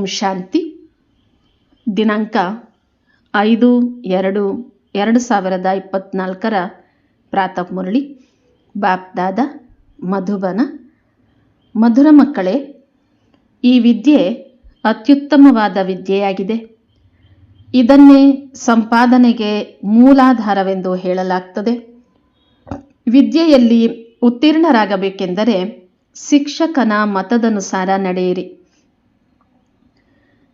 ಓಂ ಶಾಂತಿ. ದಿನಾಂಕ ಐದು ಎರಡು ಎರಡು ಸಾವಿರದ ಇಪ್ಪತ್ತ್ನಾಲ್ಕರ ಪ್ರಾತಃ ಮುರಳಿ. ಬಾಪ್ದಾದ ಮಧುಬನ. ಮಧುರ ಮಕ್ಕಳೇ, ಈ ವಿದ್ಯೆ ಅತ್ಯುತ್ತಮವಾದ ವಿದ್ಯೆಯಾಗಿದೆ. ಇದನ್ನೇ ಸಂಪಾದನೆಗೆ ಮೂಲಾಧಾರವೆಂದು ಹೇಳಲಾಗ್ತದೆ. ವಿದ್ಯೆಯಲ್ಲಿ ಉತ್ತೀರ್ಣರಾಗಬೇಕೆಂದರೆ ಶಿಕ್ಷಕನ ಮತದನುಸಾರ ನಡೆಯಿರಿ.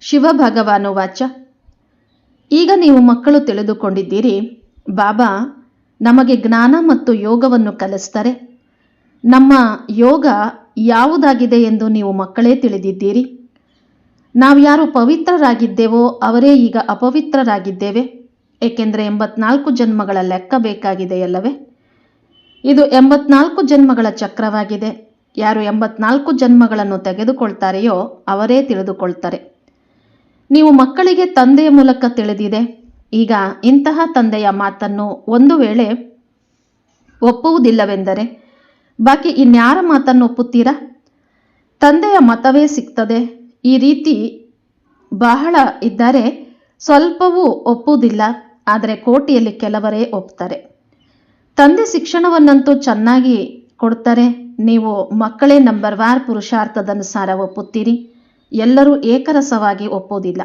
ಶಿವಭಗವಾನು ವಾಚ ಈಗ ನೀವು ಮಕ್ಕಳು ತಿಳಿದುಕೊಂಡಿದ್ದೀರಿ, ಬಾಬಾ ನಮಗೆ ಜ್ಞಾನ ಮತ್ತು ಯೋಗವನ್ನು ಕಲಿಸ್ತಾರೆ. ನಮ್ಮ ಯೋಗ ಯಾವುದಾಗಿದೆ ಎಂದು ನೀವು ಮಕ್ಕಳೇ ತಿಳಿದಿದ್ದೀರಿ. ನಾವು ಯಾರು ಪವಿತ್ರರಾಗಿದ್ದೇವೋ ಅವರೇ ಈಗ ಅಪವಿತ್ರರಾಗಿದ್ದೇವೆ. ಏಕೆಂದರೆ ಎಂಬತ್ನಾಲ್ಕು ಜನ್ಮಗಳ ಲೆಕ್ಕ ಬೇಕಾಗಿದೆಯಲ್ಲವೇ? ಇದು ಎಂಬತ್ನಾಲ್ಕು ಜನ್ಮಗಳ ಚಕ್ರವಾಗಿದೆ. ಯಾರು ಎಂಬತ್ನಾಲ್ಕು ಜನ್ಮಗಳನ್ನು ತೆಗೆದುಕೊಳ್ತಾರೆಯೋ ಅವರೇ ತಿಳಿದುಕೊಳ್ತಾರೆ. ನೀವು ಮಕ್ಕಳಿಗೆ ತಂದೆಯ ಮೂಲಕ ತಿಳಿದಿದೆ. ಈಗ ಇಂತಹ ತಂದೆಯ ಮಾತನ್ನು ಒಂದು ವೇಳೆ ಒಪ್ಪುವುದಿಲ್ಲವೆಂದರೆ, ಬಾಕಿ ಇನ್ಯಾರ ಮಾತನ್ನು ಒಪ್ಪುತ್ತೀರಾ? ತಂದೆಯ ಮತವೇ ಸಿಗ್ತದೆ. ಈ ರೀತಿ ಬಹಳ ಇದ್ದರೆ ಸ್ವಲ್ಪವೂ ಒಪ್ಪುವುದಿಲ್ಲ. ಆದರೆ ಕೋಟಿಯಲ್ಲಿ ಕೆಲವರೇ ಒಪ್ತಾರೆ. ತಂದೆ ಶಿಕ್ಷಣವನ್ನಂತೂ ಚೆನ್ನಾಗಿ ಕೊಡ್ತಾರೆ. ನೀವು ಮಕ್ಕಳೇ ನಂಬರ್ ವಾರ್ ಪುರುಷಾರ್ಥದನುಸಾರ ಒಪ್ಪುತ್ತೀರಿ. ಎಲ್ಲರೂ ಏಕರಸವಾಗಿ ಒಪ್ಪೋದಿಲ್ಲ.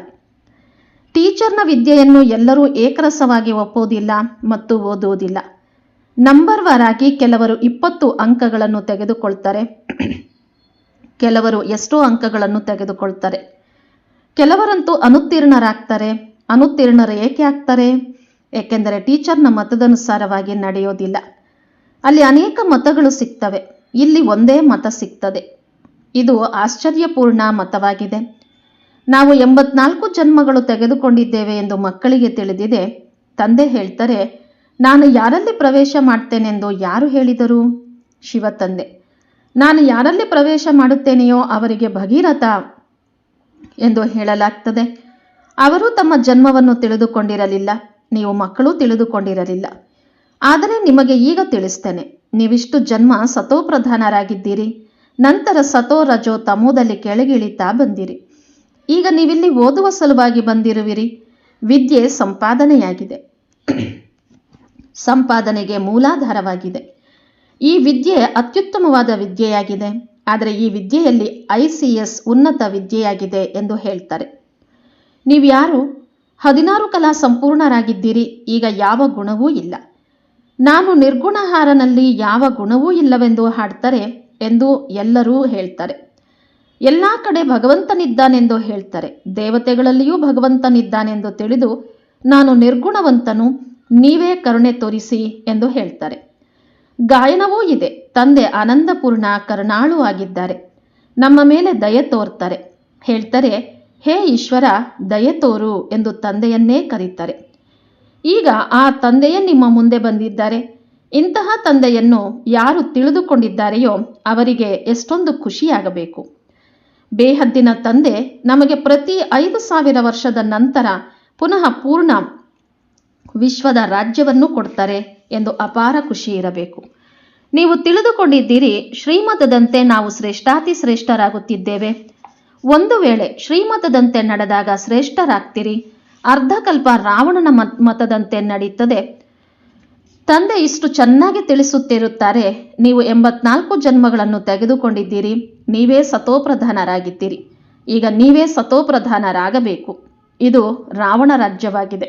ಟೀಚರ್ನ ವಿದ್ಯೆಯನ್ನು ಎಲ್ಲರೂ ಏಕರಸವಾಗಿ ಒಪ್ಪೋದಿಲ್ಲ ಮತ್ತು ಓದುವುದಿಲ್ಲ. ನಂಬರ್ ವರ್ ಆಗಿ ಕೆಲವರು ಇಪ್ಪತ್ತು ಅಂಕಗಳನ್ನು ತೆಗೆದುಕೊಳ್ತಾರೆ. ಕೆಲವರು ಎಷ್ಟೋ ಅಂಕಗಳನ್ನು ತೆಗೆದುಕೊಳ್ತಾರೆ. ಕೆಲವರಂತೂ ಅನುತ್ತೀರ್ಣರಾಗ್ತಾರೆ. ಅನುತ್ತೀರ್ಣರು ಏಕೆ ಆಗ್ತಾರೆ? ಏಕೆಂದರೆ ಟೀಚರ್ನ ಮತದನುಸಾರವಾಗಿ ನಡೆಯೋದಿಲ್ಲ. ಅಲ್ಲಿ ಅನೇಕ ಮತಗಳು ಸಿಗ್ತವೆ. ಇಲ್ಲಿ ಒಂದೇ ಮತ ಸಿಗ್ತದೆ. ಇದು ಆಶ್ಚರ್ಯಪೂರ್ಣ ಮತವಾಗಿದೆ. ನಾವು ಎಂಬತ್ನಾಲ್ಕು ಜನ್ಮಗಳು ತೆಗೆದುಕೊಂಡಿದ್ದೇವೆ ಎಂದು ಮಕ್ಕಳಿಗೆ ತಿಳಿದಿದೆ. ತಂದೆ ಹೇಳ್ತಾರೆ, ನಾನು ಯಾರಲ್ಲಿ ಪ್ರವೇಶ ಮಾಡ್ತೇನೆಂದು ಯಾರು ಹೇಳಿದರು? ಶಿವ ತಂದೆ, ನಾನು ಯಾರಲ್ಲಿ ಪ್ರವೇಶ ಮಾಡುತ್ತೇನೆಯೋ ಅವರಿಗೆ ಭಗೀರಥ ಎಂದು ಹೇಳಲಾಗ್ತದೆ. ಅವರು ತಮ್ಮ ಜನ್ಮವನ್ನು ತಿಳಿದುಕೊಂಡಿರಲಿಲ್ಲ. ನೀವು ಮಕ್ಕಳು ತಿಳಿದುಕೊಂಡಿರಲಿಲ್ಲ. ಆದರೆ ನಿಮಗೆ ಈಗ ತಿಳಿಸ್ತೇನೆ, ನೀವಿಷ್ಟು ಜನ್ಮ ಸತೋಪ್ರಧಾನರಾಗಿದ್ದೀರಿ. ನಂತರ ಸತೋ ರಜೋ ತಮೋದಲ್ಲಿ ಕೆಳಗಿಳಿತಾ ಬಂದಿರಿ. ಈಗ ನೀವಿಲ್ಲಿ ಓದುವ ಸಲುವಾಗಿ ಬಂದಿರುವಿರಿ. ವಿದ್ಯೆ ಸಂಪಾದನೆಯಾಗಿದೆ. ಸಂಪಾದನೆಗೆ ಮೂಲಾಧಾರವಾಗಿದೆ. ಈ ವಿದ್ಯೆ ಅತ್ಯುತ್ತಮವಾದ ವಿದ್ಯೆಯಾಗಿದೆ. ಆದರೆ ಈ ವಿದ್ಯೆಯಲ್ಲಿ ಐ ಸಿ ಎಸ್ ಉನ್ನತ ವಿದ್ಯೆಯಾಗಿದೆ ಎಂದು ಹೇಳ್ತಾರೆ. ನೀವ್ಯಾರು ಹದಿನಾರು ಕಲಾ ಸಂಪೂರ್ಣರಾಗಿದ್ದೀರಿ. ಈಗ ಯಾವ ಗುಣವೂ ಇಲ್ಲ. ನಾನು ನಿರ್ಗುಣಹಾರನಲ್ಲಿ ಯಾವ ಗುಣವೂ ಇಲ್ಲವೆಂದು ಹಾಡ್ತಾರೆ ಎಂದು ಎಲ್ಲರೂ ಹೇಳ್ತಾರೆ. ಎಲ್ಲ ಕಡೆ ಭಗವಂತನಿದ್ದಾನೆಂದು ಹೇಳ್ತಾರೆ. ದೇವತೆಗಳಲ್ಲಿಯೂ ಭಗವಂತನಿದ್ದಾನೆಂದು ತಿಳಿದು ನಾನು ನಿರ್ಗುಣವಂತನು, ನೀವೇ ಕರುಣೆ ತೋರಿಸಿ ಎಂದು ಹೇಳ್ತಾರೆ. ಗಾಯನವೂ ಇದೆ. ತಂದೆ ಆನಂದಪೂರ್ಣ ಕರುಣಾಳು ಆಗಿದ್ದಾರೆ. ನಮ್ಮ ಮೇಲೆ ದಯೆ ತೋರ್ತಾರೆ. ಹೇಳ್ತಾರೆ, ಹೇ ಈಶ್ವರ, ದಯೆ ತೋರು ಎಂದು ತಂದೆಯನ್ನೇ ಕರೀತಾರೆ. ಈಗ ಆ ತಂದೆಯೇ ನಿಮ್ಮ ಮುಂದೆ ಬಂದಿದ್ದಾರೆ. ಇಂತಹ ತಂದೆಯನ್ನು ಯಾರು ತಿಳಿದುಕೊಂಡಿದ್ದಾರೆಯೋ ಅವರಿಗೆ ಎಷ್ಟೊಂದು ಖುಷಿಯಾಗಬೇಕು. ಬೇಹದ್ದಿನ ತಂದೆ ನಮಗೆ ಪ್ರತಿ ಐದು ಸಾವಿರ ವರ್ಷದ ನಂತರ ಪುನಃ ಪೂರ್ಣ ವಿಶ್ವದ ರಾಜ್ಯವನ್ನು ಕೊಡ್ತಾರೆ ಎಂದು ಅಪಾರ ಖುಷಿ ಇರಬೇಕು. ನೀವು ತಿಳಿದುಕೊಂಡಿದ್ದೀರಿ, ಶ್ರೀಮತದಂತೆ ನಾವು ಶ್ರೇಷ್ಠಾತಿ ಶ್ರೇಷ್ಠರಾಗುತ್ತಿದ್ದೇವೆ. ಒಂದು ವೇಳೆ ಶ್ರೀಮತದಂತೆ ನಡೆದಾಗ ಶ್ರೇಷ್ಠರಾಗ್ತೀರಿ. ಅರ್ಧಕಲ್ಪ ರಾವಣನ ಮತ್- ಮತದಂತೆ ನಡೀತದೆ. ತಂದೆ ಇಷ್ಟು ಚೆನ್ನಾಗಿ ತಿಳಿಸುತ್ತಿರುತ್ತಾರೆ. ನೀವು ಎಂಬತ್ನಾಲ್ಕು ಜನ್ಮಗಳನ್ನು ತೆಗೆದುಕೊಂಡಿದ್ದೀರಿ. ನೀವೇ ಸತೋಪ್ರಧಾನರಾಗಿದ್ದೀರಿ. ಈಗ ನೀವೇ ಸತೋಪ್ರಧಾನರಾಗಬೇಕು. ಇದು ರಾವಣ ರಾಜ್ಯವಾಗಿದೆ.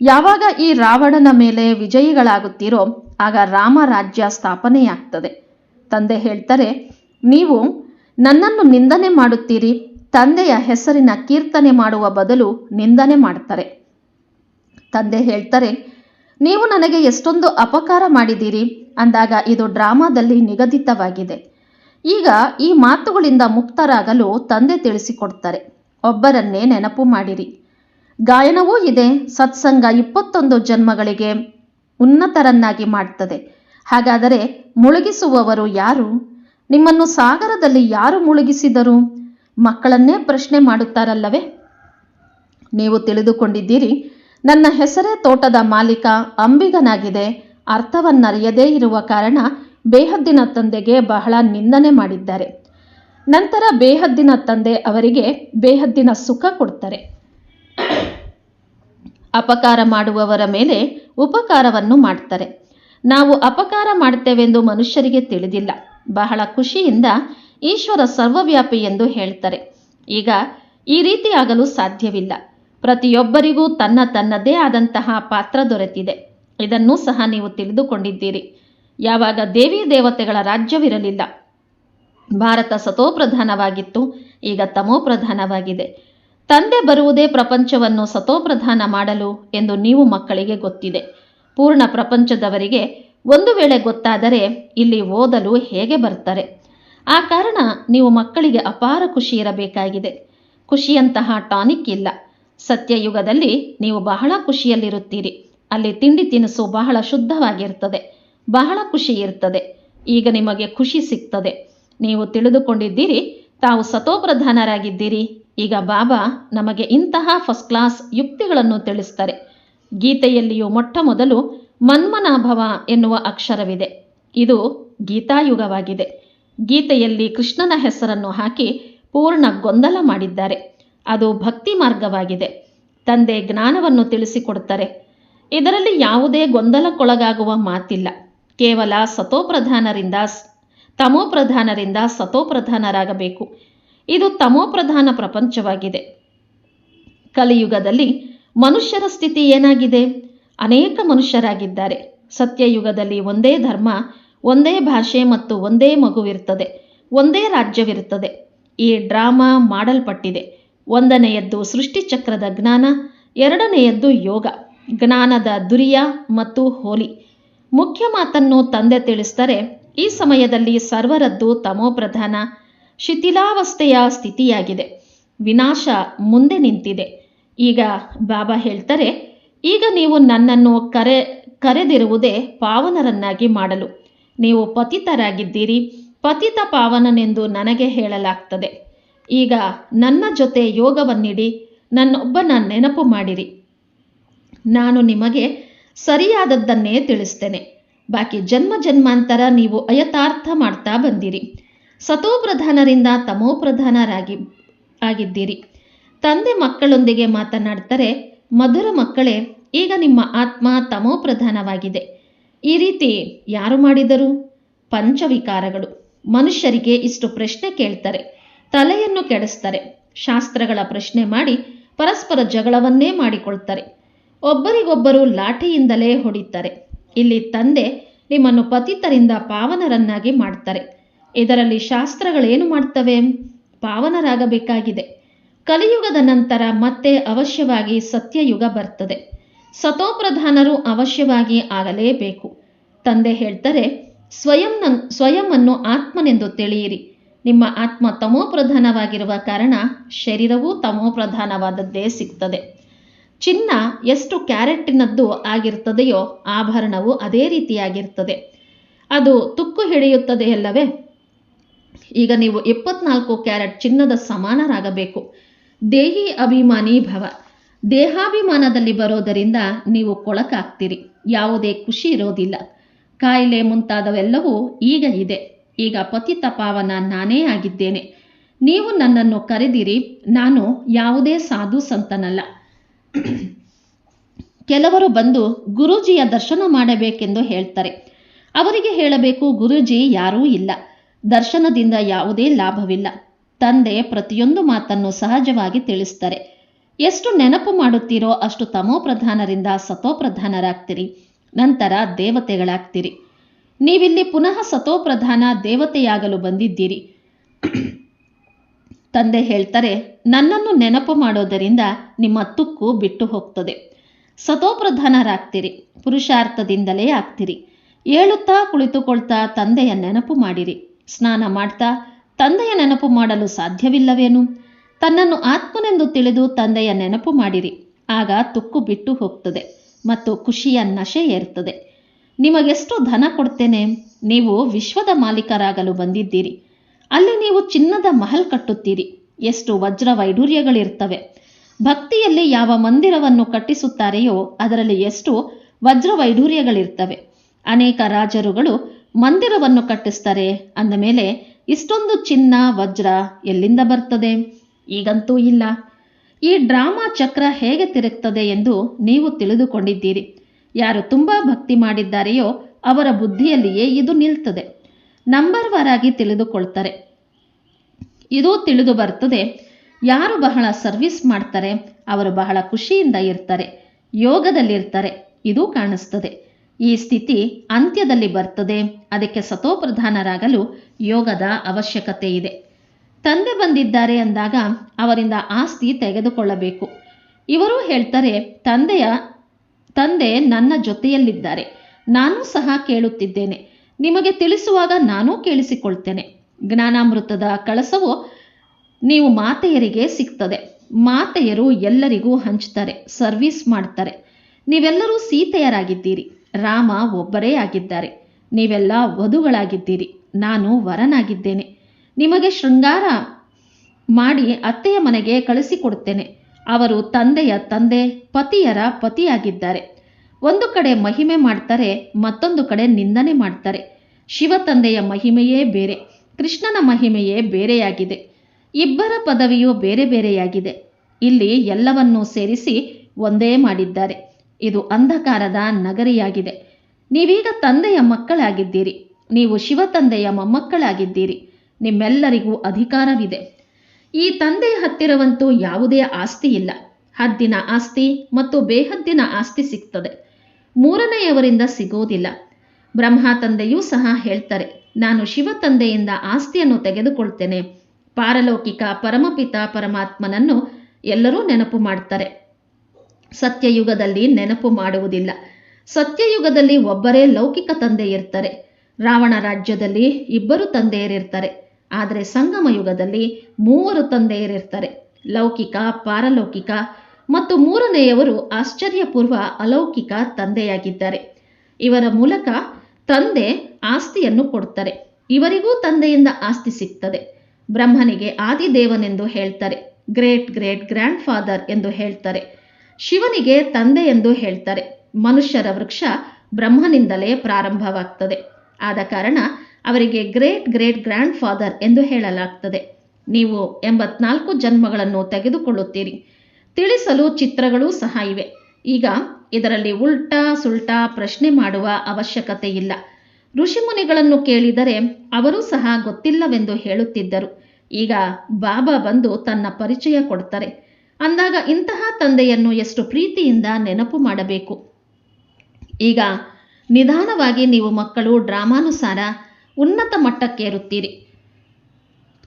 ಯಾವಾಗ ಈ ರಾವಣನ ಮೇಲೆ ವಿಜಯಿಗಳಾಗುತ್ತೀರೋ, ಆಗ ರಾಮ ರಾಜ್ಯ ಸ್ಥಾಪನೆಯಾಗ್ತದೆ. ತಂದೆ ಹೇಳ್ತಾರೆ, ನೀವು ನನ್ನನ್ನು ನಿಂದನೆ ಮಾಡುತ್ತೀರಿ. ತಂದೆಯ ಹೆಸರಿನ ಕೀರ್ತನೆ ಮಾಡುವ ಬದಲು ನಿಂದನೆ ಮಾಡ್ತಾರೆ. ತಂದೆ ಹೇಳ್ತಾರೆ ನೀವು ನನಗೆ ಎಷ್ಟೊಂದು ಅಪಕಾರ ಮಾಡಿದ್ದೀರಿ? ಅಂದಾಗ ಇದು ಡ್ರಾಮಾದಲ್ಲಿ ನಿಗದಿತವಾಗಿದೆ. ಈಗ ಈ ಮಾತುಗಳಿಂದ ಮುಕ್ತರಾಗಲು ತಂದೆ ತಿಳಿಸಿಕೊಡ್ತಾರೆ. ಒಬ್ಬರನ್ನೇ ನೆನಪು ಮಾಡಿರಿ. ಗಾಯನವೂ ಇದೆ. ಸತ್ಸಂಗ ಇಪ್ಪತ್ತೊಂದು ಜನ್ಮಗಳಿಗೆ ಉನ್ನತರನ್ನಾಗಿ ಮಾಡ್ತದೆ. ಹಾಗಾದರೆ ಮುಳುಗಿಸುವವರು ಯಾರು? ನಿಮ್ಮನ್ನು ಸಾಗರದಲ್ಲಿ ಯಾರು ಮುಳುಗಿಸಿದರು? ಮಕ್ಕಳನ್ನೇ ಪ್ರಶ್ನೆ ಮಾಡುತ್ತಾರಲ್ಲವೇ? ನೀವು ತಿಳಿದುಕೊಂಡಿದ್ದೀರಿ. ನನ್ನ ಹೆಸರೇ ತೋಟದ ಮಾಲೀಕ, ಅಂಬಿಗನಾಗಿದೆ. ಅರ್ಥವನ್ನರಿಯದೇ ಇರುವ ಕಾರಣ ಬೇಹದ್ದಿನ ತಂದೆಗೆ ಬಹಳ ನಿಂದನೆ ಮಾಡಿದ್ದಾರೆ. ನಂತರ ಬೇಹದ್ದಿನ ತಂದೆ ಅವರಿಗೆ ಬೇಹದ್ದಿನ ಸುಖ ಕೊಡ್ತಾರೆ. ಅಪಕಾರ ಮಾಡುವವರ ಮೇಲೆ ಉಪಕಾರವನ್ನು ಮಾಡ್ತಾರೆ. ನಾವು ಅಪಕಾರ ಮಾಡ್ತೇವೆಂದು ಮನುಷ್ಯರಿಗೆ ತಿಳಿದಿಲ್ಲ. ಬಹಳ ಖುಷಿಯಿಂದ ಈಶ್ವರ ಸರ್ವವ್ಯಾಪಿ ಎಂದು ಹೇಳ್ತಾರೆ. ಈಗ ಈ ರೀತಿ ಆಗಲು ಸಾಧ್ಯವಿಲ್ಲ. ಪ್ರತಿಯೊಬ್ಬರಿಗೂ ತನ್ನ ತನ್ನದೇ ಆದಂತಹ ಪಾತ್ರ ದೊರೆತಿದೆ. ಇದನ್ನು ಸಹ ನೀವು ತಿಳಿದುಕೊಂಡಿದ್ದೀರಿ. ಯಾವಾಗ ದೇವಿ ದೇವತೆಗಳ ರಾಜ್ಯವಿರಲಿಲ್ಲ. ಭಾರತ ಸತೋಪ್ರಧಾನವಾಗಿತ್ತು. ಈಗ ತಮೋ ಪ್ರಧಾನವಾಗಿದೆ ತಂದೆ ಬರುವುದೇ ಪ್ರಪಂಚವನ್ನು ಸತೋಪ್ರಧಾನ ಮಾಡಲು ಎಂದು ನೀವು ಮಕ್ಕಳಿಗೆ ಗೊತ್ತಿದೆ. ಪೂರ್ಣ ಪ್ರಪಂಚದವರಿಗೆ ಒಂದು ವೇಳೆ ಗೊತ್ತಾದರೆ ಇಲ್ಲಿ ಓದಲು ಹೇಗೆ ಬರ್ತಾರೆ ಆ ಕಾರಣ ನೀವು ಮಕ್ಕಳಿಗೆ ಅಪಾರ ಖುಷಿ ಇರಬೇಕಾಗಿದೆ. ಖುಷಿಯಂತಹ ಟಾನಿಕ್ ಇಲ್ಲ. ಸತ್ಯಯುಗದಲ್ಲಿ ನೀವು ಬಹಳ ಖುಷಿಯಲ್ಲಿರುತ್ತೀರಿ. ಅಲ್ಲಿ ತಿಂಡಿ ತಿನಿಸು ಬಹಳ ಶುದ್ಧವಾಗಿರ್ತದೆ. ಬಹಳ ಖುಷಿ ಇರ್ತದೆ. ಈಗ ನಿಮಗೆ ಖುಷಿ ಸಿಗ್ತದೆ. ನೀವು ತಿಳಿದುಕೊಂಡಿದ್ದೀರಿ, ತಾವು ಸತೋಪ್ರಧಾನರಾಗಿದ್ದೀರಿ. ಈಗ ಬಾಬಾ ನಮಗೆ ಇಂತಹ ಫಸ್ಟ್ ಕ್ಲಾಸ್ ಯುಕ್ತಿಗಳನ್ನು ತಿಳಿಸ್ತಾರೆ. ಗೀತೆಯಲ್ಲಿಯೂ ಮೊಟ್ಟ ಮೊದಲು ಮನ್ಮನಾಭವ ಎನ್ನುವ ಅಕ್ಷರವಿದೆ. ಇದು ಗೀತಾಯುಗವಾಗಿದೆ. ಗೀತೆಯಲ್ಲಿ ಕೃಷ್ಣನ ಹೆಸರನ್ನು ಹಾಕಿ ಪೂರ್ಣ ಗೊಂದಲ ಮಾಡಿದ್ದಾರೆ. ಅದು ಭಕ್ತಿ ಮಾರ್ಗವಾಗಿದೆ. ತಂದೆ ಜ್ಞಾನವನ್ನು ತಿಳಿಸಿಕೊಡ್ತಾರೆ ಇದರಲ್ಲಿ ಯಾವುದೇ ಗೊಂದಲಕ್ಕೊಳಗಾಗುವ ಮಾತಿಲ್ಲ. ಕೇವಲ ಸತೋಪ್ರಧಾನರಿಂದ ತಮೋಪ್ರಧಾನರಿಂದ ಸತೋಪ್ರಧಾನರಾಗಬೇಕು. ಇದು ತಮೋಪ್ರಧಾನ ಪ್ರಪಂಚವಾಗಿದೆ. ಕಲಿಯುಗದಲ್ಲಿ ಮನುಷ್ಯರ ಸ್ಥಿತಿ ಏನಾಗಿದೆ? ಅನೇಕ ಮನುಷ್ಯರಾಗಿದ್ದಾರೆ. ಸತ್ಯಯುಗದಲ್ಲಿ ಒಂದೇ ಧರ್ಮ, ಒಂದೇ ಭಾಷೆ ಮತ್ತು ಒಂದೇ ಮಗುವಿರುತ್ತದೆ, ಒಂದೇ ರಾಜ್ಯವಿರುತ್ತದೆ. ಈ ಡ್ರಾಮಾ ಮಾಡಲ್ಪಟ್ಟಿದೆ. ಒಂದನೆಯದ್ದು ಸೃಷ್ಟಿಚಕ್ರದ ಜ್ಞಾನ, ಎರಡನೆಯದ್ದು ಯೋಗ. ಜ್ಞಾನದ ದುರಿಯ ಮತ್ತು ಹೋಲಿ. ಮುಖ್ಯ ಮಾತನ್ನು ತಂದೆ ತಿಳಿಸ್ತಾರೆ ಈ ಸಮಯದಲ್ಲಿ ಸರ್ವರದ್ದು ತಮೋಪ್ರಧಾನ, ಶಿಥಿಲಾವಸ್ಥೆಯ ಸ್ಥಿತಿಯಾಗಿದೆ. ವಿನಾಶ ಮುಂದೆ ನಿಂತಿದೆ. ಈಗ ಬಾಬಾ ಹೇಳ್ತಾರೆ, ಈಗ ನೀವು ನನ್ನನ್ನು ಕರೆ, ಕರೆದಿರುವುದೇ ಪಾವನರನ್ನಾಗಿ ಮಾಡಲು. ನೀವು ಪತಿತರಾಗಿದ್ದೀರಿ. ಪತಿತ ಪಾವನನೆಂದು ನನಗೆ ಹೇಳಲಾಗ್ತದೆ. ಈಗ ನನ್ನ ಜೊತೆ ಯೋಗವನ್ನಿಡಿ, ನನ್ನೊಬ್ಬನ ನೆನಪು ಮಾಡಿರಿ. ನಾನು ನಿಮಗೆ ಸರಿಯಾದದ್ದನ್ನೇ ತಿಳಿಸ್ತೇನೆ. ಬಾಕಿ ಜನ್ಮ ಜನ್ಮಾಂತರ ನೀವು ಅಯಥಾರ್ಥ ಮಾಡ್ತಾ ಬಂದಿರಿ. ಸತೋಪ್ರಧಾನರಿಂದ ತಮೋಪ್ರಧಾನರಾಗಿ ಆಗಿದ್ದೀರಿ. ತಂದೆ ಮಕ್ಕಳೊಂದಿಗೆ ಮಾತನಾಡ್ತಾರೆ, ಮಧುರ ಮಕ್ಕಳೇ, ಈಗ ನಿಮ್ಮ ಆತ್ಮ ತಮೋಪ್ರಧಾನವಾಗಿದೆ. ಈ ರೀತಿ ಯಾರು ಮಾಡಿದರು? ಪಂಚವಿಕಾರಗಳು. ಮನುಷ್ಯರಿಗೆ ಇಷ್ಟು ಪ್ರಶ್ನೆ ಕೇಳ್ತಾರೆ. ತಲೆಯನ್ನು ಕೆಡಿಸ್ತಾರೆ. ಶಾಸ್ತ್ರಗಳ ಪ್ರಶ್ನೆ ಮಾಡಿ ಪರಸ್ಪರ ಜಗಳವನ್ನೇ ಮಾಡಿಕೊಳ್ತಾರೆ. ಒಬ್ಬರಿಗೊಬ್ಬರು ಲಾಠಿಯಿಂದಲೇ ಹೊಡಿತಾರೆ. ಇಲ್ಲಿ ತಂದೆ ನಿಮ್ಮನ್ನು ಪತಿತರಿಂದ ಪಾವನರನ್ನಾಗಿ ಮಾಡ್ತಾರೆ. ಇದರಲ್ಲಿ ಶಾಸ್ತ್ರಗಳೇನು ಮಾಡ್ತವೆ? ಪಾವನರಾಗಬೇಕಾಗಿದೆ. ಕಲಿಯುಗದ ನಂತರ ಮತ್ತೆ ಅವಶ್ಯವಾಗಿ ಸತ್ಯಯುಗ ಬರ್ತದೆ. ಸತೋಪ್ರಧಾನರು ಅವಶ್ಯವಾಗಿ ಆಗಲೇಬೇಕು. ತಂದೆ ಹೇಳ್ತಾರೆ ಸ್ವಯಂ ಅನ್ನು ಆತ್ಮನೆಂದು ತಿಳಿಯಿರಿ. ನಿಮ್ಮ ಆತ್ಮ ತಮೋಪ್ರಧಾನವಾಗಿರುವ ಕಾರಣ ಶರೀರವೂ ತಮೋಪ್ರಧಾನವಾದದ್ದೇ ಸಿಗ್ತದೆ. ಚಿನ್ನ ಎಷ್ಟು ಕ್ಯಾರೆಟ್ಟಿನದ್ದು ಆಗಿರ್ತದೆಯೋ ಆಭರಣವು ಅದೇ ರೀತಿಯಾಗಿರ್ತದೆ. ಅದು ತುಕ್ಕು ಹಿಡಿಯುತ್ತದೆ ಅಲ್ಲವೇ? ಈಗ ನೀವು ಇಪ್ಪತ್ನಾಲ್ಕು ಕ್ಯಾರೆಟ್ ಚಿನ್ನದ ಸಮಾನರಾಗಬೇಕು. ದೇಹಿ ಅಭಿಮಾನಿ ಭವ. ದೇಹಾಭಿಮಾನದಲ್ಲಿ ಬರೋದರಿಂದ ನೀವು ಕೊಳಕಾಗ್ತೀರಿ. ಯಾವುದೇ ಖುಷಿ ಇರೋದಿಲ್ಲ. ಕಾಯಿಲೆ ಮುಂತಾದವೆಲ್ಲವೂ ಈಗ ಇದೆ. ಈಗ ಪತಿತ ಪಾವನ ನಾನೇ ಆಗಿದ್ದೇನೆ. ನೀವು ನನ್ನನ್ನು ಕರೆದಿರಿ, ನಾನು ಯಾವುದೇ ಸಾಧು ಸಂತನಲ್ಲ. ಕೆಲವರು ಬಂದು ಗುರೂಜಿಯ ದರ್ಶನ ಮಾಡಬೇಕೆಂದು ಹೇಳ್ತಾರೆ. ಅವರಿಗೆ ಹೇಳಬೇಕು, ಗುರೂಜಿ ಯಾರೂ ಇಲ್ಲ. ದರ್ಶನದಿಂದ ಯಾವುದೇ ಲಾಭವಿಲ್ಲ. ತಂದೆ ಪ್ರತಿಯೊಂದು ಮಾತನ್ನು ಸಹಜವಾಗಿ ತಿಳಿಸ್ತಾರೆ. ಎಷ್ಟು ನೆನಪು ಮಾಡುತ್ತೀರೋ ಅಷ್ಟು ತಮೋಪ್ರಧಾನರಿಂದ ಸತೋಪ್ರಧಾನರಾಗ್ತೀರಿ. ನಂತರ ದೇವತೆಗಳಾಗ್ತೀರಿ. ನೀವಿಲ್ಲಿ ಪುನಃ ಸತೋಪ್ರಧಾನ ದೇವತೆಯಾಗಲು ಬಂದಿದ್ದೀರಿ. ತಂದೆ ಹೇಳ್ತಾರೆ, ನನ್ನನ್ನು ನೆನಪು ಮಾಡೋದರಿಂದ ನಿಮ್ಮ ತುಕ್ಕು ಬಿಟ್ಟು ಹೋಗ್ತದೆ. ಸತೋಪ್ರಧಾನರಾಗ್ತೀರಿ, ಪುರುಷಾರ್ಥದಿಂದಲೇ ಆಗ್ತೀರಿ. ಏಳುತ್ತಾ ಕುಳಿತುಕೊಳ್ತಾ ತಂದೆಯ ನೆನಪು ಮಾಡಿರಿ. ಸ್ನಾನ ಮಾಡ್ತಾ ತಂದೆಯ ನೆನಪು ಮಾಡಲು ಸಾಧ್ಯವಿಲ್ಲವೇನು? ತನ್ನನ್ನು ಆತ್ಮನೆಂದು ತಿಳಿದು ತಂದೆಯ ನೆನಪು ಮಾಡಿರಿ. ಆಗ ತುಕ್ಕು ಬಿಟ್ಟು ಹೋಗ್ತದೆ ಮತ್ತು ಖುಷಿಯ ನಶೆ ಏರ್ತದೆ. ನಿಮಗೆಷ್ಟು ಧನ ಕೊಡ್ತೇನೆ. ನೀವು ವಿಶ್ವದ ಮಾಲೀಕರಾಗಲು ಬಂದಿದ್ದೀರಿ. ಅಲ್ಲಿ ನೀವು ಚಿನ್ನದ ಮಹಲ್ ಕಟ್ಟುತ್ತೀರಿ. ಎಷ್ಟು ವಜ್ರ ವೈಡೂರ್ಯಗಳಿರ್ತವೆ ಭಕ್ತಿಯಲ್ಲಿ ಯಾವ ಮಂದಿರವನ್ನು ಕಟ್ಟಿಸುತ್ತಾರೆಯೋ ಅದರಲ್ಲಿ ಎಷ್ಟು ವಜ್ರ ವೈಡೂರ್ಯಗಳಿರ್ತವೆ ಅನೇಕ ರಾಜರುಗಳು ಮಂದಿರವನ್ನು ಕಟ್ಟಿಸ್ತಾರೆ. ಅಂದ ಮೇಲೆ, ಇಷ್ಟೊಂದು ಚಿನ್ನ, ವಜ್ರ ಎಲ್ಲಿಂದ ಬರ್ತದೆ? ಈಗಂತೂ ಇಲ್ಲ. ಈ ಡ್ರಾಮಾ ಚಕ್ರ ಹೇಗೆ ತಿರುಗ್ತದೆ ಎಂದು ನೀವು ತಿಳಿದುಕೊಂಡಿದ್ದೀರಿ. ಯಾರು ತುಂಬ ಭಕ್ತಿ ಮಾಡಿದ್ದಾರೆಯೋ ಅವರ ಬುದ್ಧಿಯಲ್ಲಿಯೇ ಇದು ನಿಲ್ತದೆ. ನಂಬರ್ ಆಗಿ ತಿಳಿದುಕೊಳ್ತಾರೆ. ಇದು ತಿಳಿದು ಬರ್ತದೆ, ಯಾರು ಬಹಳ ಸರ್ವಿಸ್ ಮಾಡ್ತಾರೆ, ಅವರು ಬಹಳ ಖುಷಿಯಿಂದ ಇರ್ತಾರೆ, ಯೋಗದಲ್ಲಿರ್ತಾರೆ, ಇದು ಕಾಣಿಸ್ತದೆ. ಈ ಸ್ಥಿತಿ ಅಂತ್ಯದಲ್ಲಿ ಬರ್ತದೆ, ಅದಕ್ಕೆ ಸತೋಪ್ರಧಾನರಾಗಲು ಯೋಗದ ಅವಶ್ಯಕತೆ ಇದೆ. ತಂದೆ ಬಂದಿದ್ದಾರೆ ಅಂದಾಗ ಅವರಿಂದ ಆಸ್ತಿ ತೆಗೆದುಕೊಳ್ಳಬೇಕು. ಇವರು ಹೇಳ್ತಾರೆ, ತಂದೆಯ ತಂದೆ ನನ್ನ ಜೊತೆಯಲ್ಲಿದ್ದಾರೆ. ನಾನು ಸಹ ಕೇಳುತ್ತಿದ್ದೇನೆ. ನಿಮಗೆ ತಿಳಿಸುವಾಗ ನಾನೂ ಕೇಳಿಸಿಕೊಳ್ತೇನೆ. ಜ್ಞಾನಾಮೃತದ ಕಳಸವು ನೀವು ಮಾತೆಯರಿಗೆ ಸಿಗ್ತದೆ. ಮಾತೆಯರು ಎಲ್ಲರಿಗೂ ಹಂಚ್ತಾರೆ, ಸರ್ವಿಸ್ ಮಾಡ್ತಾರೆ. ನೀವೆಲ್ಲರೂ ಸೀತೆಯರಾಗಿದ್ದೀರಿ. ರಾಮ ಒಬ್ಬರೇ ಆಗಿದ್ದಾರೆ. ನೀವೆಲ್ಲ ವಧುಗಳಾಗಿದ್ದೀರಿ. ನಾನು ವರನಾಗಿದ್ದೇನೆ. ನಿಮಗೆ ಶೃಂಗಾರ ಮಾಡಿ ಅತ್ತೆಯ ಮನೆಗೆ ಕಳಿಸಿಕೊಡುತ್ತೇನೆ ಅವರು ತಂದೆಯ ತಂದೆ, ಪತಿಯರ ಪತಿಯಾಗಿದ್ದಾರೆ. ಒಂದು ಕಡೆ ಮಹಿಮೆ ಮಾಡ್ತಾರೆ, ಮತ್ತೊಂದು ಕಡೆ ನಿಂದನೆ ಮಾಡ್ತಾರೆ. ಶಿವ ತಂದೆಯ ಮಹಿಮೆಯೇ ಬೇರೆ, ಕೃಷ್ಣನ ಮಹಿಮೆಯೇ ಬೇರೆಯಾಗಿದೆ. ಇಬ್ಬರ ಪದವಿಯು ಬೇರೆ ಬೇರೆಯಾಗಿದೆ. ಇಲ್ಲಿ ಎಲ್ಲವನ್ನೂ ಸೇರಿಸಿ ಒಂದೇ ಮಾಡಿದ್ದಾರೆ. ಇದು ಅಂಧಕಾರದ ನಗರಿಯಾಗಿದೆ. ನೀವೀಗ ತಂದೆಯ ಮಕ್ಕಳಾಗಿದ್ದೀರಿ. ನೀವು ಶಿವ ತಂದೆಯ ಮೊಮ್ಮಕ್ಕಳಾಗಿದ್ದೀರಿ. ನಿಮ್ಮೆಲ್ಲರಿಗೂ ಅಧಿಕಾರವಿದೆ. ಈ ತಂದೆಯ ಹತ್ತಿರವಂತೂ ಯಾವುದೇ ಆಸ್ತಿ ಇಲ್ಲ. ಹದ್ದಿನ ಆಸ್ತಿ ಮತ್ತು ಬೇಹದ್ದಿನ ಆಸ್ತಿ ಸಿಗ್ತದೆ. ಮೂರನೆಯವರಿಂದ ಸಿಗೋದಿಲ್ಲ. ಬ್ರಹ್ಮ ತಂದೆಯೂ ಸಹ ಹೇಳ್ತಾರೆ, ನಾನು ಶಿವ ತಂದೆಯಿಂದ ಆಸ್ತಿಯನ್ನು ತೆಗೆದುಕೊಳ್ತೇನೆ. ಪಾರಲೌಕಿಕ ಪರಮಪಿತ ಪರಮಾತ್ಮನನ್ನು ಎಲ್ಲರೂ ನೆನಪು ಮಾಡ್ತಾರೆ. ಸತ್ಯಯುಗದಲ್ಲಿ ನೆನಪು ಮಾಡುವುದಿಲ್ಲ. ಸತ್ಯಯುಗದಲ್ಲಿ ಒಬ್ಬರೇ ಲೌಕಿಕ ತಂದೆ ಇರ್ತಾರೆ. ರಾವಣ ರಾಜ್ಯದಲ್ಲಿ ಇಬ್ಬರು ತಂದೆಯರಿರ್ತಾರೆ. ಆದರೆ ಸಂಗಮ ಯುಗದಲ್ಲಿ ಮೂವರು ತಂದೆಯರಿರ್ತಾರೆ. ಲೌಕಿಕ, ಪಾರಲೌಕಿಕ ಮತ್ತು ಮೂರನೆಯವರು ಆಶ್ಚರ್ಯಪೂರ್ವ ಅಲೌಕಿಕ ತಂದೆಯಾಗಿದ್ದಾರೆ. ಇವರ ಮೂಲಕ ತಂದೆ ಆಸ್ತಿಯನ್ನು ಕೊಡ್ತಾರೆ ಇವರಿಗೂ ತಂದೆಯಿಂದ ಆಸ್ತಿ ಸಿಗ್ತದೆ. ಬ್ರಹ್ಮನಿಗೆ ಆದಿದೇವನೆಂದು ಹೇಳ್ತಾರೆ. ಗ್ರೇಟ್ ಗ್ರೇಟ್ ಗ್ರ್ಯಾಂಡ್ ಫಾದರ್ ಎಂದು ಹೇಳ್ತಾರೆ. ಶಿವನಿಗೆ ತಂದೆ ಎಂದು ಹೇಳ್ತಾರೆ. ಮನುಷ್ಯರ ವೃಕ್ಷ ಬ್ರಹ್ಮನಿಂದಲೇ ಪ್ರಾರಂಭವಾಗ್ತದೆ. ಆದ ಕಾರಣ ಅವರಿಗೆ ಗ್ರೇಟ್ ಗ್ರೇಟ್ ಗ್ರ್ಯಾಂಡ್ ಫಾದರ್ ಎಂದು ಹೇಳಲಾಗ್ತದೆ. ನೀವು ಎಂಬತ್ನಾಲ್ಕು ಜನ್ಮಗಳನ್ನು ತೆಗೆದುಕೊಳ್ಳುತ್ತೀರಿ. ತಿಳಿಸಲು ಚಿತ್ರಗಳೂ ಸಹ ಇವೆ. ಈಗ ಇದರಲ್ಲಿ ಉಲ್ಟಾ ಸುಲ್ಟಾ ಪ್ರಶ್ನೆ ಮಾಡುವ ಅವಶ್ಯಕತೆ ಇಲ್ಲ. ಋಷಿಮುನಿಗಳನ್ನು ಕೇಳಿದರೆ ಅವರೂ ಸಹ ಗೊತ್ತಿಲ್ಲವೆಂದು ಹೇಳುತ್ತಿದ್ದರು. ಈಗ ಬಾಬಾ ಬಂದು ತನ್ನ ಪರಿಚಯ ಕೊಡ್ತಾರೆ. ಅಂದಾಗ ಇಂತಹ ತಂದೆಯನ್ನು ಎಷ್ಟು ಪ್ರೀತಿಯಿಂದ ನೆನಪು ಮಾಡಬೇಕು? ಈಗ ನಿಧಾನವಾಗಿ ನೀವು ಮಕ್ಕಳು ಡ್ರಾಮಾನುಸಾರ ಉನ್ನತ ಮಟ್ಟಕ್ಕೇರುತ್ತೀರಿ.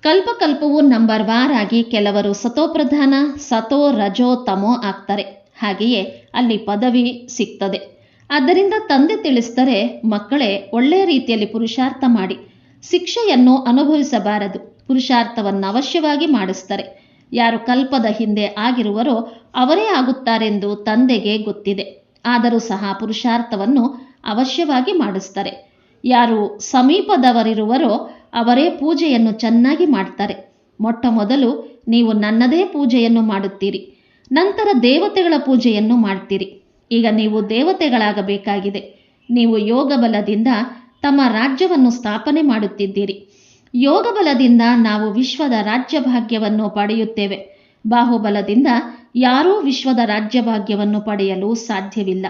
ಕಲ್ಪಕಲ್ಪವು ನಂಬರ್ ವಾರ್ ಆಗಿ ಕೆಲವರು ಸತೋಪ್ರಧಾನ ಸತೋ ರಜೋ ತಮೋ ಆಗ್ತಾರೆ. ಹಾಗೆಯೇ ಅಲ್ಲಿ ಪದವಿ ಸಿಗ್ತದೆ. ಆದ್ದರಿಂದ ತಂದೆ ತಿಳಿಸ್ತಾರೆ ಮಕ್ಕಳೇ ಒಳ್ಳೆಯ ರೀತಿಯಲ್ಲಿ ಪುರುಷಾರ್ಥ ಮಾಡಿ, ಶಿಕ್ಷೆಯನ್ನು ಅನುಭವಿಸಬಾರದು, ಪುರುಷಾರ್ಥವನ್ನು ಅವಶ್ಯವಾಗಿ ಮಾಡಿಸ್ತಾರೆ. ಯಾರು ಕಲ್ಪದ ಹಿಂದೆ ಆಗಿರುವರೋ ಅವರೇ ಆಗುತ್ತಾರೆಂದು ತಂದೆಗೆ ಗೊತ್ತಿದೆ. ಆದರೂ ಸಹ ಪುರುಷಾರ್ಥವನ್ನು ಅವಶ್ಯವಾಗಿ ಮಾಡಿಸ್ತಾರೆ. ಯಾರು ಸಮೀಪದವರಿರುವರೋ ಅವರೇ ಪೂಜೆಯನ್ನು ಚೆನ್ನಾಗಿ ಮಾಡ್ತಾರೆ. ಮೊಟ್ಟ ಮೊದಲು ನೀವು ನನ್ನದೇ ಪೂಜೆಯನ್ನು ಮಾಡುತ್ತೀರಿ. ನಂತರ ದೇವತೆಗಳ ಪೂಜೆಯನ್ನು ಮಾಡ್ತೀರಿ. ಈಗ ನೀವು ದೇವತೆಗಳಾಗಬೇಕಾಗಿದೆ. ನೀವು ಯೋಗ ಬಲದಿಂದ ತಮ್ಮ ರಾಜ್ಯವನ್ನು ಸ್ಥಾಪನೆ ಮಾಡುತ್ತಿದ್ದೀರಿ. ಯೋಗ ಬಲದಿಂದ ನಾವು ವಿಶ್ವದ ರಾಜ್ಯ ಭಾಗ್ಯವನ್ನು ಪಡೆಯುತ್ತೇವೆ. ಬಾಹುಬಲದಿಂದ ಯಾರೂ ವಿಶ್ವದ ರಾಜ್ಯ ಭಾಗ್ಯವನ್ನು ಪಡೆಯಲು ಸಾಧ್ಯವಿಲ್ಲ.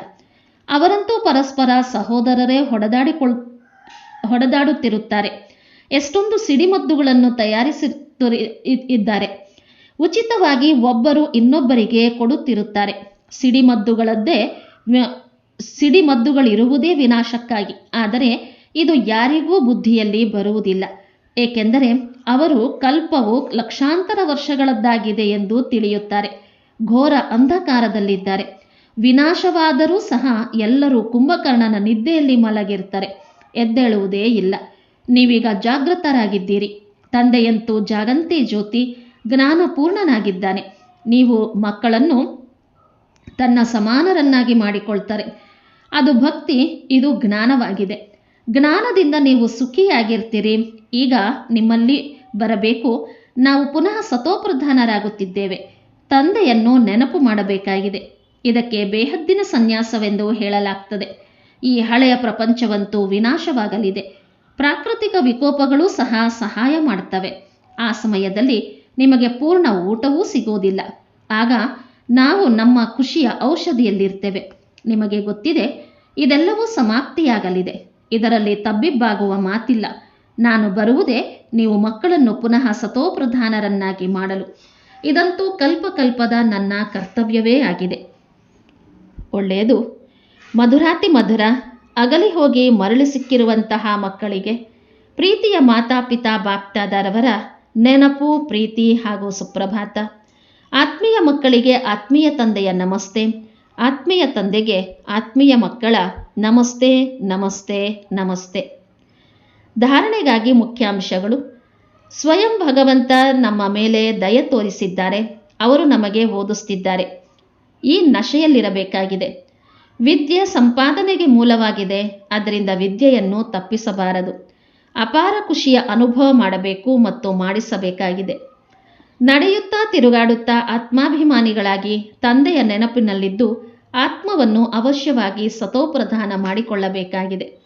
ಅವರಂತೂ ಪರಸ್ಪರ ಸಹೋದರರೇ ಹೊಡೆದಾಡಿಕೊಳ್ ಹೊಡೆದಾಡುತ್ತಿರುತ್ತಾರೆ. ಎಷ್ಟೊಂದು ಸಿಡಿಮದ್ದುಗಳನ್ನು ತಯಾರಿಸಿ ಇದ್ದಾರೆ. ಉಚಿತವಾಗಿ ಒಬ್ಬರು ಇನ್ನೊಬ್ಬರಿಗೆ ಕೊಡುತ್ತಿರುತ್ತಾರೆ. ಸಿಡಿಮದ್ದುಗಳದ್ದೇ ಸಿಡಿಮದ್ದುಗಳಿರುವುದೇ ವಿನಾಶಕ್ಕಾಗಿ. ಆದರೆ ಇದು ಯಾರಿಗೂ ಬುದ್ಧಿಯಲ್ಲಿ ಬರುವುದಿಲ್ಲ. ಏಕೆಂದರೆ ಅವರು ಕಲ್ಪವು ಲಕ್ಷಾಂತರ ವರ್ಷಗಳದ್ದಾಗಿದೆ ಎಂದು ತಿಳಿಯುತ್ತಾರೆ. ಘೋರ ಅಂಧಕಾರದಲ್ಲಿದ್ದಾರೆ. ವಿನಾಶವಾದರೂ ಸಹ ಎಲ್ಲರೂ ಕುಂಭಕರ್ಣನ ನಿದ್ದೆಯಲ್ಲಿ ಮಲಗಿರ್ತಾರೆ ಎದ್ದೇಳುವುದೇ ಇಲ್ಲ. ನೀವೀಗ ಜಾಗೃತರಾಗಿದ್ದೀರಿ. ತಂದೆಯಂತೂ ಜಾಗಂತಿ ಜ್ಯೋತಿ ಜ್ಞಾನಪೂರ್ಣನಾಗಿದ್ದಾನೆ. ನೀವು ಮಕ್ಕಳನ್ನು ತನ್ನ ಸಮಾನರನ್ನಾಗಿ ಮಾಡಿಕೊಳ್ತಾರೆ. ಅದು ಭಕ್ತಿ, ಇದು ಜ್ಞಾನವಾಗಿದೆ. ಜ್ಞಾನದಿಂದ ನೀವು ಸುಖಿಯಾಗಿರ್ತೀರಿ. ಈಗ ನಿಮ್ಮಲ್ಲಿ ಬರಬೇಕು, ನಾವು ಪುನಃ ಸತೋಪ್ರಧಾನರಾಗುತ್ತಿದ್ದೇವೆ. ತಂದೆಯನ್ನು ನೆನಪು ಮಾಡಬೇಕಾಗಿದೆ. ಇದಕ್ಕೆ ಬೇಹದ್ದಿನ ಸನ್ಯಾಸವೆಂದು ಹೇಳಲಾಗ್ತದೆ. ಈ ಹಳೆಯ ಪ್ರಪಂಚವಂತೂ ವಿನಾಶವಾಗಲಿದೆ. ಪ್ರಾಕೃತಿಕ ವಿಕೋಪಗಳು ಸಹ ಸಹಾಯ ಮಾಡ್ತವೆ ಆ ಸಮಯದಲ್ಲಿ ನಿಮಗೆ ಪೂರ್ಣ ಊಟವೂ ಸಿಗುವುದಿಲ್ಲ ಆಗ ನಾವು ನಮ್ಮ ಖುಷಿಯ ಔಷಧಿಯಲ್ಲಿರ್ತೇವೆ. ನಿಮಗೆ ಗೊತ್ತಿದೆ, ಇದೆಲ್ಲವೂ ಸಮಾಪ್ತಿಯಾಗಲಿದೆ. ಇದರಲ್ಲಿ ತಬ್ಬಿಬ್ಬಾಗುವ ಮಾತಿಲ್ಲ. ನಾನು ಬರುವುದೇ ನೀವು ಮಕ್ಕಳನ್ನು ಪುನಃ ಸತೋಪ್ರಧಾನರನ್ನಾಗಿ ಮಾಡಲು. ಇದಂತೂ ಕಲ್ಪಕಲ್ಪದ ನನ್ನ ಕರ್ತವ್ಯವೇ ಆಗಿದೆ. ಒಳ್ಳೆಯದು. ಮಧುರಾತಿ ಮಧುರ, ಅಗಲಿ ಹೋಗಿ ಮರಳಿ ಸಿಕ್ಕಿರುವಂತಹ ಮಕ್ಕಳಿಗೆ ಪ್ರೀತಿಯ ಮಾತಾಪಿತಾ ಬಾಪ್ತಾದರವರ ನೆನಪು, ಪ್ರೀತಿ ಹಾಗೂ ಸುಪ್ರಭಾತ. ಆತ್ಮೀಯ ಮಕ್ಕಳಿಗೆ ಆತ್ಮೀಯ ತಂದೆಯ ನಮಸ್ತೆ. ಆತ್ಮೀಯ ತಂದೆಗೆ ಆತ್ಮೀಯ ಮಕ್ಕಳ ನಮಸ್ತೆ ನಮಸ್ತೆ ನಮಸ್ತೆ. ಧಾರಣೆಗಾಗಿ ಮುಖ್ಯಾಂಶಗಳು. ಸ್ವಯಂ ಭಗವಂತ ನಮ್ಮ ಮೇಲೆ ದಯ ತೋರಿಸಿದ್ದಾರೆ. ಅವರು ನಮಗೆ ಓದಿಸ್ತಿದ್ದಾರೆ. ಈ ನಶೆಯಲ್ಲಿರಬೇಕಾಗಿದೆ. ವಿದ್ಯೆ ಸಂಪಾದನೆಗೆ ಮೂಲವಾಗಿದೆ. ಅದರಿಂದ ವಿದ್ಯೆಯನ್ನು ತಪ್ಪಿಸಬಾರದು. ಅಪಾರ ಖುಷಿಯ ಅನುಭವ ಮಾಡಬೇಕು ಮತ್ತು ಮಾಡಿಸಬೇಕಾಗಿದೆ. ನಡೆಯುತ್ತಾ ತಿರುಗಾಡುತ್ತಾ ಆತ್ಮಾಭಿಮಾನಿಗಳಾಗಿ ತಂದೆಯ ನೆನಪಿನಲ್ಲಿದ್ದು ಆತ್ಮವನ್ನು ಅವಶ್ಯವಾಗಿ ಸತೋಪ್ರಧಾನ ಮಾಡಿಕೊಳ್ಳಬೇಕಾಗಿದೆ.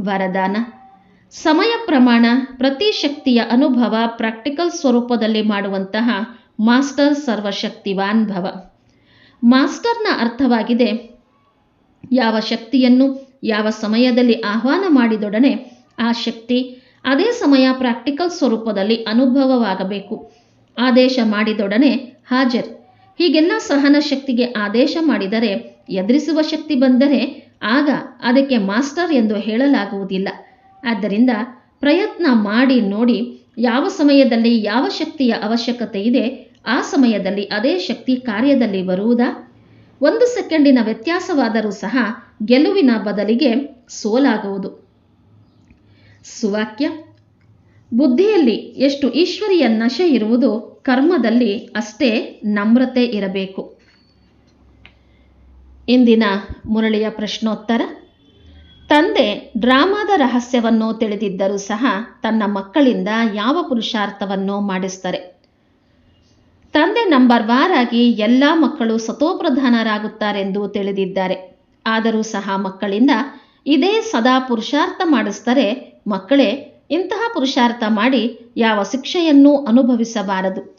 ವರದಾನ. ಸಮಯ ಪ್ರಮಾಣ, ಪ್ರತಿ ಶಕ್ತಿಯ ಅನುಭವ ಪ್ರಾಕ್ಟಿಕಲ್ ಸ್ವರೂಪದಲ್ಲಿ ಮಾಡುವಂತಹ ಮಾಸ್ಟರ್ ಸರ್ವಶಕ್ತಿವಾನ್ ಭವ. ಮಾಸ್ಟರ್ನ ಅರ್ಥವಾಗಿದೆ ಯಾವ ಶಕ್ತಿಯನ್ನು ಯಾವ ಸಮಯದಲ್ಲಿ ಆಹ್ವಾನ ಮಾಡಿದೊಡನೆ ಆ ಶಕ್ತಿ ಅದೇ ಸಮಯ ಪ್ರಾಕ್ಟಿಕಲ್ ಸ್ವರೂಪದಲ್ಲಿ ಅನುಭವವಾಗಬೇಕು. ಆದೇಶ ಮಾಡಿದೊಡನೆ ಹಾಜರ್. ಹೀಗೆಲ್ಲ ಸಹನ ಶಕ್ತಿಗೆ ಆದೇಶ ಮಾಡಿದರೆ, ಎದುರಿಸುವ ಶಕ್ತಿ ಬಂದರೆ ಆಗ ಅದಕ್ಕೆ ಮಾಸ್ಟರ್ ಎಂದು ಹೇಳಲಾಗುವುದಿಲ್ಲ. ಆದ್ದರಿಂದ ಪ್ರಯತ್ನ ಮಾಡಿ ನೋಡಿ ಯಾವ ಸಮಯದಲ್ಲಿ ಯಾವ ಶಕ್ತಿಯ ಅವಶ್ಯಕತೆ ಇದೆ, ಆ ಸಮಯದಲ್ಲಿ ಅದೇ ಶಕ್ತಿ ಕಾರ್ಯದಲ್ಲಿ ಬರುವುದಾ? ಒಂದು ಸೆಕೆಂಡಿನ ವ್ಯತ್ಯಾಸವಾದರೂ ಸಹ ಗೆಲುವಿನ ಬದಲಿಗೆ ಸೋಲಾಗುವುದು. ಸುವಾಕ್ಯ. ಬುದ್ಧಿಯಲ್ಲಿ ಎಷ್ಟು ಈಶ್ವರಿಯ ನಶೆ ಇರುವುದು ಕರ್ಮದಲ್ಲಿ ಅಷ್ಟೇ ನಮ್ರತೆ ಇರಬೇಕು. ಇಂದಿನ ಮುರಳಿಯ ಪ್ರಶ್ನೋತ್ತರ. ತಂದೆ ಡ್ರಾಮಾದ ರಹಸ್ಯವನ್ನು ತಿಳಿದಿದ್ದರೂ ಸಹ ತನ್ನ ಮಕ್ಕಳಿಂದ ಯಾವ ಪುರುಷಾರ್ಥವನ್ನು ಮಾಡಿಸ್ತಾರೆ. ನಂಬರ್ ವಾರ್ ಆಗಿ ಎಲ್ಲ ಮಕ್ಕಳು ಸತೋಪ್ರಧಾನರಾಗುತ್ತಾರೆಂದು ತಿಳಿದಿದ್ದಾರೆ. ಆದರೂ ಸಹ ಮಕ್ಕಳಿಂದ ಇದೇ ಸದಾ ಪುರುಷಾರ್ಥ ಮಾಡಿಸ್ತಾರೆ. ಮಕ್ಕಳೇ, ಇಂತಹ ಪುರುಷಾರ್ಥ ಮಾಡಿ ಯಾವ ಶಿಕ್ಷೆಯನ್ನೂ ಅನುಭವಿಸಬಾರದು.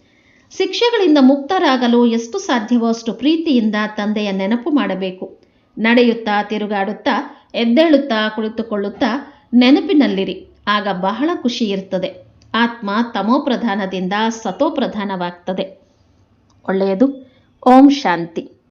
ಶಿಕ್ಷೆಗಳಿಂದ ಮುಕ್ತರಾಗಲು ಎಷ್ಟು ಸಾಧ್ಯವೋ ಅಷ್ಟು ಪ್ರೀತಿಯಿಂದ ತಂದೆಯ ನೆನಪು ಮಾಡಬೇಕು. ನಡೆಯುತ್ತಾ, ತಿರುಗಾಡುತ್ತಾ, ಎದ್ದೇಳುತ್ತಾ, ಕುಳಿತುಕೊಳ್ಳುತ್ತಾ ನೆನಪಿನಲ್ಲಿರಿ. ಆಗ ಬಹಳ ಖುಷಿ ಇರ್ತದೆ. ಆತ್ಮ ತಮೋಪ್ರಧಾನದಿಂದ ಸತೋಪ್ರಧಾನವಾಗ್ತದೆ ಒಳ್ಳೆಯದು. ಓಂ ಶಾಂತಿ.